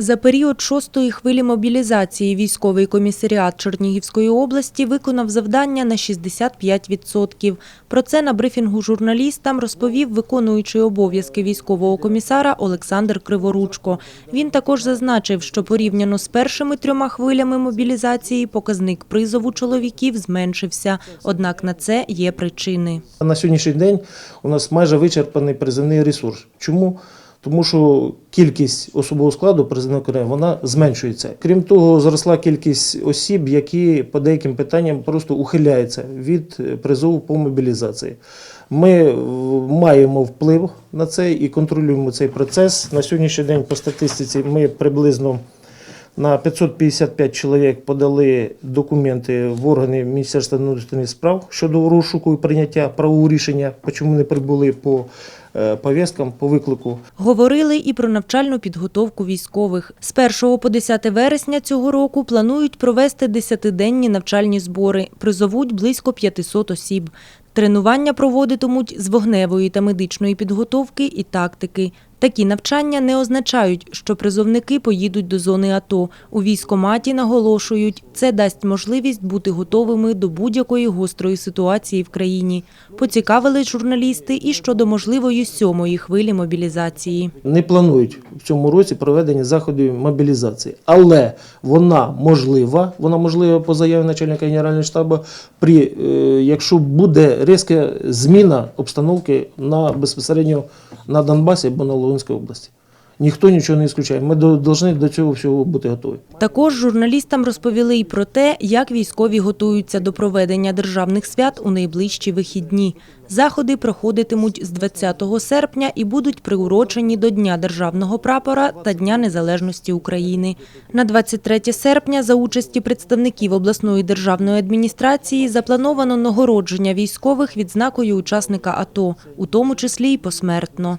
За період шостої хвилі мобілізації військовий комісаріат Чернігівської області виконав завдання на 65%. Про це на брифінгу журналістам розповів виконуючий обов'язки військового комісара Олександр Криворучко. Він також зазначив, що порівняно з першими трьома хвилями мобілізації показник призову чоловіків зменшився. Однак на це є причини. На сьогоднішній день у нас майже вичерпаний призивний ресурс. Чому? Тому що кількість особового складу призивного КРМ вона зменшується. Крім того, зросла кількість осіб, які по деяким питанням просто ухиляються від е, призову по мобілізації. Ми маємо вплив на це і контролюємо цей процес. На сьогоднішній день по статистиці ми приблизно на 555 чоловік подали документи в органи Міністерства внутрішніх справ щодо розшуку і прийняття правового рішення, чому не прибули по е, повісткам, по виклику. Говорили і про навчальну підготовку військових. З 1 по 10 вересня цього року планують провести 10-денні навчальні збори. Призовуть близько 500 осіб. Тренування проводитимуть з вогневої та медичної підготовки і тактики. Такі навчання не означають, що призовники поїдуть до зони АТО. У військоматі наголошують, це дасть можливість бути готовими до будь-якої гострої ситуації в країні. Поцікавились журналісти і щодо можливої сьомої хвилі мобілізації. Не планують в цьому році проведення заходів мобілізації, але вона можлива. Вона можлива по заяві начальника генерального штабу, при е, якщо буде різка зміна обстановки на безпосередньо на Донбасі або на Луганській області. Ніхто нічого не ісключає. Ми повинні до цього всього бути готові. Також журналістам розповіли й про те, як військові готуються до проведення державних свят у найближчі вихідні. Заходи проходитимуть з 20 серпня і будуть приурочені до Дня державного прапора та Дня незалежності України. На 23 серпня за участі представників обласної державної адміністрації заплановано нагородження військових відзнакою учасника АТО, у тому числі й посмертно.